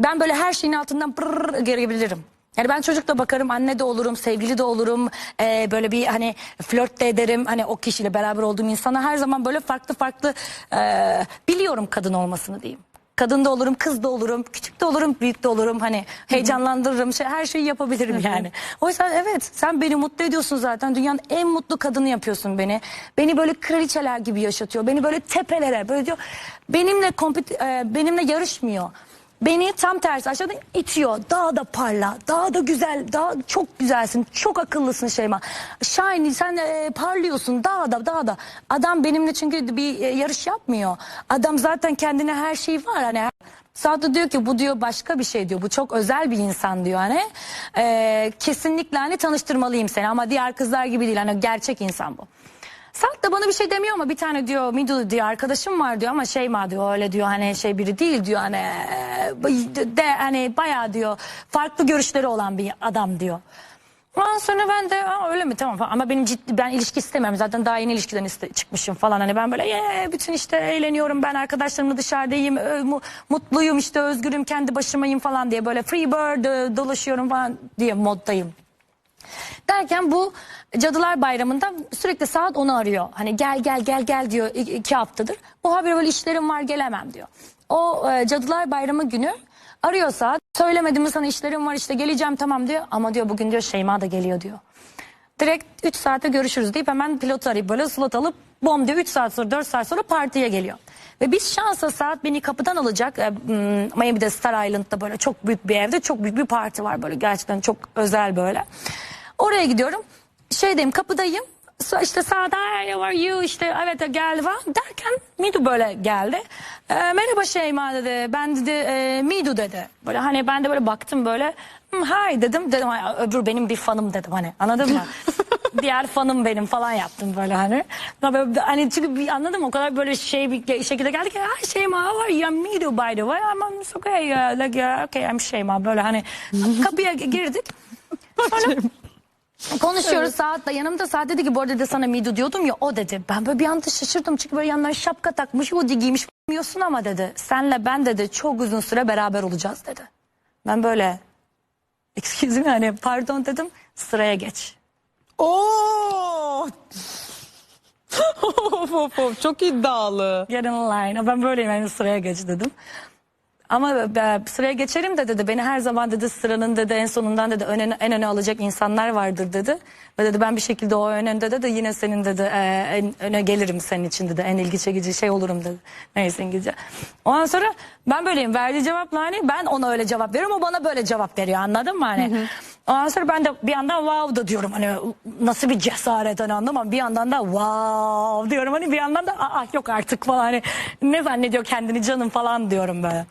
Ben böyle her şeyin altından pırr gelebilirim. Yani ben çocukla bakarım, anne de olurum, sevgili de olurum. Ee, böyle bir hani flört de ederim. Hani o kişiyle beraber olduğum insana her zaman böyle farklı farklı e, biliyorum kadın olmasını diyeyim. Kadın da olurum, kız da olurum, küçük de olurum, büyük de olurum. Hani heyecanlandırırım, şey, her şeyi yapabilirim yani. O yüzden evet sen beni mutlu ediyorsun zaten. Dünyanın en mutlu kadını yapıyorsun beni. Beni böyle kraliçeler gibi yaşatıyor. Beni böyle tepelere böyle diyor. Benimle kompet- e, benimle yarışmıyor. Beni tam tersi aşağıdan itiyor. Daha da parla, daha da güzel, daha çok güzelsin, çok akıllısın Şeyma. Shiny sen e, parlıyorsun daha da daha da. Adam benimle çünkü bir e, yarış yapmıyor. Adam zaten kendine her şey var hani. Saat diyor ki bu diyor başka bir şey diyor. Bu çok özel bir insan diyor hani. E, kesinlikle hani tanıştırmalıyım seni ama diğer kızlar gibi değil. Hani gerçek insan bu. Saat de bana bir şey demiyor ama bir tane diyor Midu diyor arkadaşım var diyor ama şey ma diyor öyle diyor hani şey biri değil diyor hani de hani bayağı diyor farklı görüşleri olan bir adam diyor. Ondan sonra ben de "Aa, öyle mi? Tamam. Ama benim ciddi ben ilişki istemiyorum zaten daha yeni ilişkiden iste- çıkmışım falan. Hani ben böyle "Ye, bütün işte eğleniyorum. Ben arkadaşlarımla dışarıdayım. Ö- mu- mutluyum işte özgürüm kendi başımayım falan diye böyle free bird e, dolaşıyorum falan diye moddayım. Derken bu Cadılar Bayramı'nda sürekli saat onu arıyor. Hani gel gel gel gel diyor iki haftadır. Bu haber böyle işlerim var gelemem diyor. O e, Cadılar Bayramı günü arıyor saat. Söylemedim mi sana işlerim var işte geleceğim tamam diyor. Ama diyor bugün diyor Şeyma da geliyor diyor. Direkt 3 saate görüşürüz deyip hemen pilotu arayıp böyle slot alıp bom diyor 3 saat sonra 4 saat sonra partiye geliyor. Ve biz şansa saat beni kapıdan alacak. E, hmm, Miami'de Star Island'da böyle çok büyük bir evde çok büyük bir parti var böyle gerçekten çok özel böyle. Oraya gidiyorum. Şeydeyim kapıdayım. So- işte sağda how are you işte evet geldi falan derken Midu böyle geldi. E, merhaba Şeyma dedi. Ben dedi e, Midu dedi. Böyle hani ben de böyle baktım böyle. "Hmm, Hi dedim. Dedim "Ay, öbür benim bir fanım dedim hani anladın mı? Diğer fanım benim falan yaptım böyle hani. Böyle- Hani çünkü bir, anladım o kadar böyle şey bir şekilde geldi ki Hi Şeyma how are you? I'm Midu by the way. I'm, it's okay. uh, like, okay I'm Şeyma böyle hani kapıya girdik. Sonra Konuşuyoruz saatle yanımda saat dedi ki bu arada de sana Midu diyordum ya o dedi. Ben böyle bir anda şaşırdım çünkü böyle yandan şapka takmış hoodie giymiş bilmiyorsun ama dedi. Senle ben dedi çok uzun süre beraber olacağız dedi. Ben böyle excuse me hani pardon dedim sıraya geç. Oo! of of of çok iddialı. Get in line. Ben böyleyim yani sıraya geç dedim. Ama ben sıraya geçerim de dedi. Beni her zaman dedi sıranın dedi en sonundan dedi öne, en öne alacak insanlar vardır dedi. Ve dedi ben bir şekilde o en önde dedi yine senin dedi e, en öne gelirim senin için dedi. En ilgi çekici şey olurum dedi. Neyse İngilizce. Ondan sonra ben böyleyim. Verdiği cevapla hani ben ona öyle cevap veriyorum. O bana böyle cevap veriyor anladın mı hani? Ondan sonra ben de bir yandan wow da diyorum hani nasıl bir cesaret hani anladın mı? Bir yandan da wow diyorum hani bir yandan da aa yok artık falan hani ne zannediyor kendini canım falan diyorum böyle.